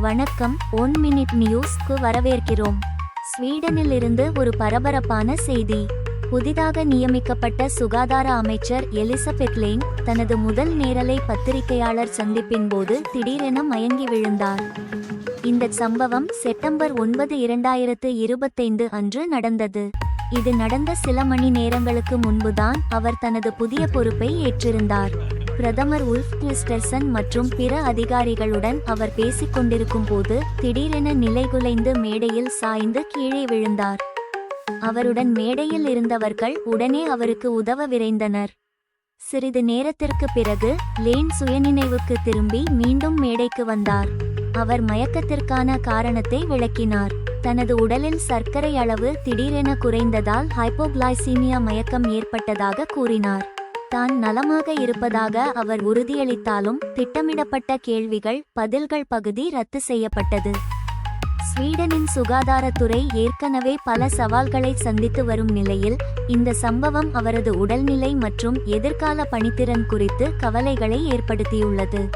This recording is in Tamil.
வணக்கம். ஒன் மினிட் நியூஸ்க்கு வரவேற்கிறோம். ஸ்வீடனில் இருந்து ஒரு பரபரப்பான செய்தி. புதிதாக நியமிக்கப்பட்ட சுகாதார அமைச்சர் எலிசபெத் லேன் தனது முதல் நேரலை பத்திரிகையாளர் சந்திப்பின் போது திடீரென மயங்கி விழுந்தார். இந்த சம்பவம் செப்டம்பர் ஒன்பது இரண்டாயிரத்து இருபத்தைந்து அன்று நடந்தது. இது நடந்த சில மணி நேரங்களுக்கு முன்புதான் அவர் தனது புதிய பொறுப்பை ஏற்றிருந்தார். பிரதமர் உல்ஃப் கிறிஸ்டர்சன் மற்றும் பிற அதிகாரிகளுடன் அவர் பேசிக் கொண்டிருக்கும் போது திடீரென நிலைகுலைந்து மேடையில் சாய்ந்து கீழே விழுந்தார். அவருடன் மேடையில் இருந்தவர்கள் உடனே அவருக்கு உதவ விரைந்தனர். சிறிது நேரத்திற்கு பிறகு லேன் சுயநினைவுக்கு திரும்பி மீண்டும் மேடைக்கு வந்தார். அவர் மயக்கத்திற்கான காரணத்தை விளக்கினார். தனது உடலில் சர்க்கரை அளவு திடீரென குறைந்ததால் ஹைப்போகிளைசீமியா மயக்கம் ஏற்பட்டதாக கூறினார். தான் நலமாக இருப்பதாக அவர் உறுதியளித்தாலும் திட்டமிடப்பட்ட கேள்விகள் பதில்கள் பகுதி ரத்து செய்யப்பட்டது. ஸ்வீடனின் சுகாதாரத்துறை ஏற்கனவே பல சவால்களை சந்தித்து வரும் நிலையில் இந்த சம்பவம் அவரது உடல்நிலை மற்றும் எதிர்கால பணித்திறன் குறித்து கவலைகளை ஏற்படுத்தியுள்ளது.